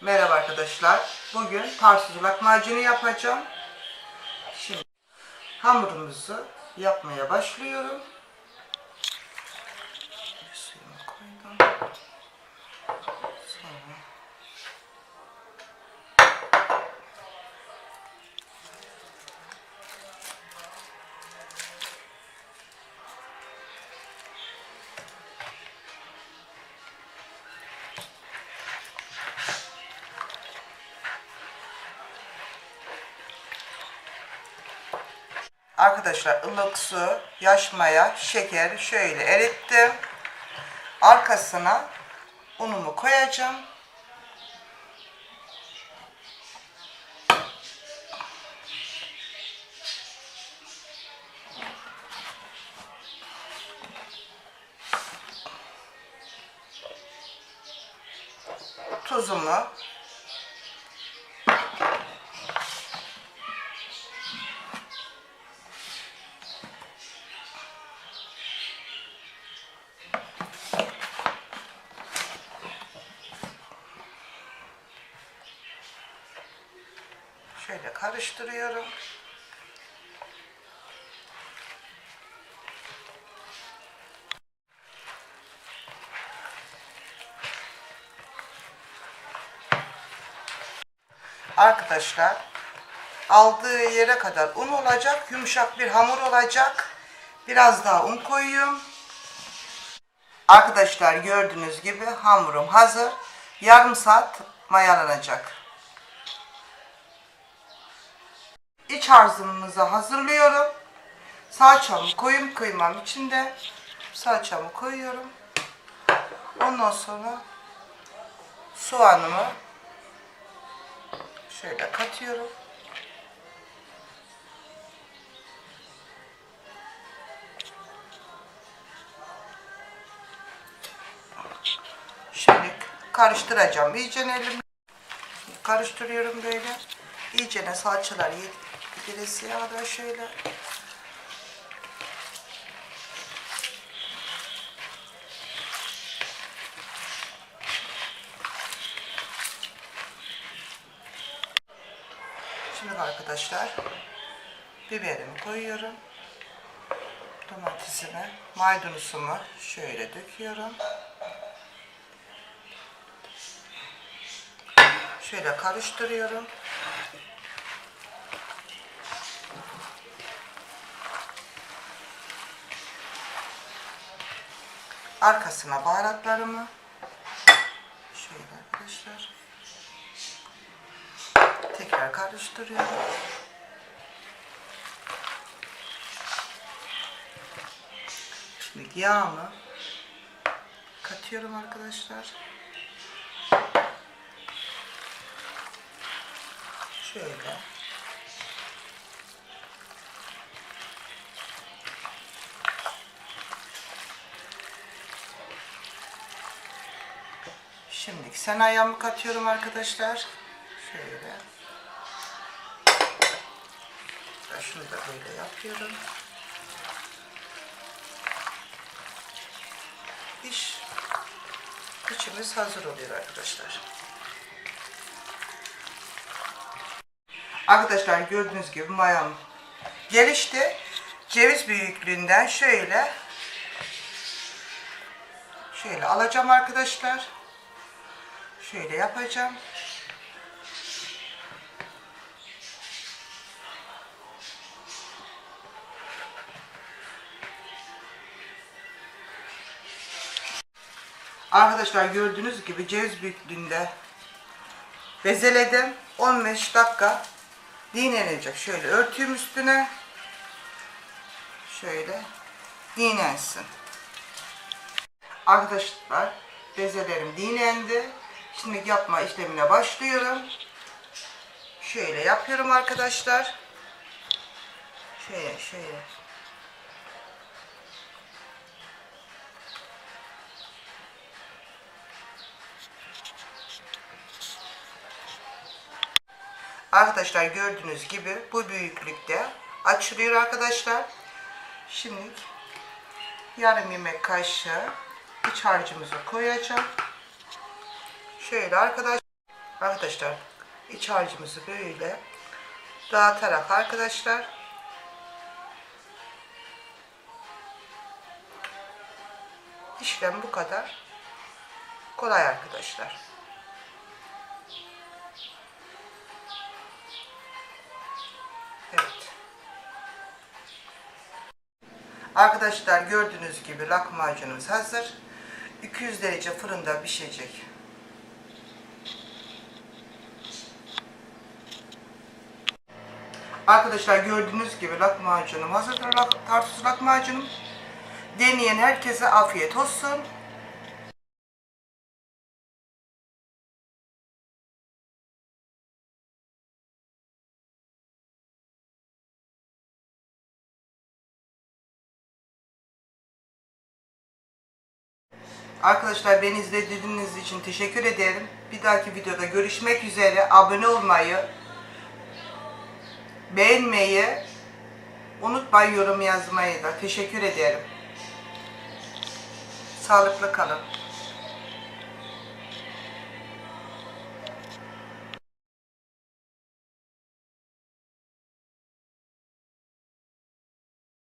Merhaba arkadaşlar. Bugün tarsız lahmacunu yapacağım. Şimdi hamurumuzu yapmaya başlıyorum. Arkadaşlar ılık su, yaş maya, şeker şöyle erittim. Arkasına unumu koyacağım. Tuzumu şöyle karıştırıyorum. Arkadaşlar aldığı yere kadar un olacak, yumuşak bir hamur olacak. Biraz daha un koyuyorum. Arkadaşlar gördüğünüz gibi hamurum hazır. Yarım saat mayalanacak. İç hazırlıyorum. Salçamı koyun kıymam içinde. Salçamı koyuyorum. Ondan sonra soğanımı şöyle katıyorum. Şimdi karıştıracağım. İyice elimle karıştırıyorum böyle. İyice salçalar yediresiye kadar şöyle. Şimdi arkadaşlar biberimi koyuyorum. Domatesimi, maydanozumu şöyle döküyorum. Şöyle karıştırıyorum. Arkasına baharatlarımı şöyle arkadaşlar tekrar karıştırıyorum. Şimdi yağımı katıyorum arkadaşlar. Şöyle. Şimdi sen ayağımı katıyorum arkadaşlar. Şöyle. Şunu da böyle yapıyorum. İş içimiz hazır oluyor arkadaşlar. Arkadaşlar gördüğünüz gibi mayam gelişti. Ceviz büyüklüğünden şöyle şöyle alacağım arkadaşlar. Şöyle yapacağım. Arkadaşlar gördüğünüz gibi ceviz büyüklüğünde bezeledim. 15 dakika dinlenecek. Şöyle örtüyüm üstüne. Şöyle dinlensin. Arkadaşlar bezelerim dinlendi. Şimdi yapma işlemine başlıyorum. Şöyle yapıyorum arkadaşlar. Şöyle şöyle. Arkadaşlar gördüğünüz gibi bu büyüklükte açılıyor arkadaşlar. Şimdi yarım yemek kaşığı iç harcımızı koyacağım. Şöyle arkadaşlar Arkadaşlar iç harcımızı böyle dağıtarak arkadaşlar işlem bu kadar kolay arkadaşlar. Evet. Arkadaşlar gördüğünüz gibi lahmacunumuz hazır. 200 derece fırında pişecek. Arkadaşlar gördüğünüz gibi lahmacunum hazır. Tarsus lahmacunum. Deneyen herkese afiyet olsun. Arkadaşlar beni izlediğiniz için teşekkür ederim. Bir dahaki videoda görüşmek üzere. Abone olmayı, beğenmeyi, unutmayın yorum yazmayı da. Teşekkür ederim. Sağlıklı kalın.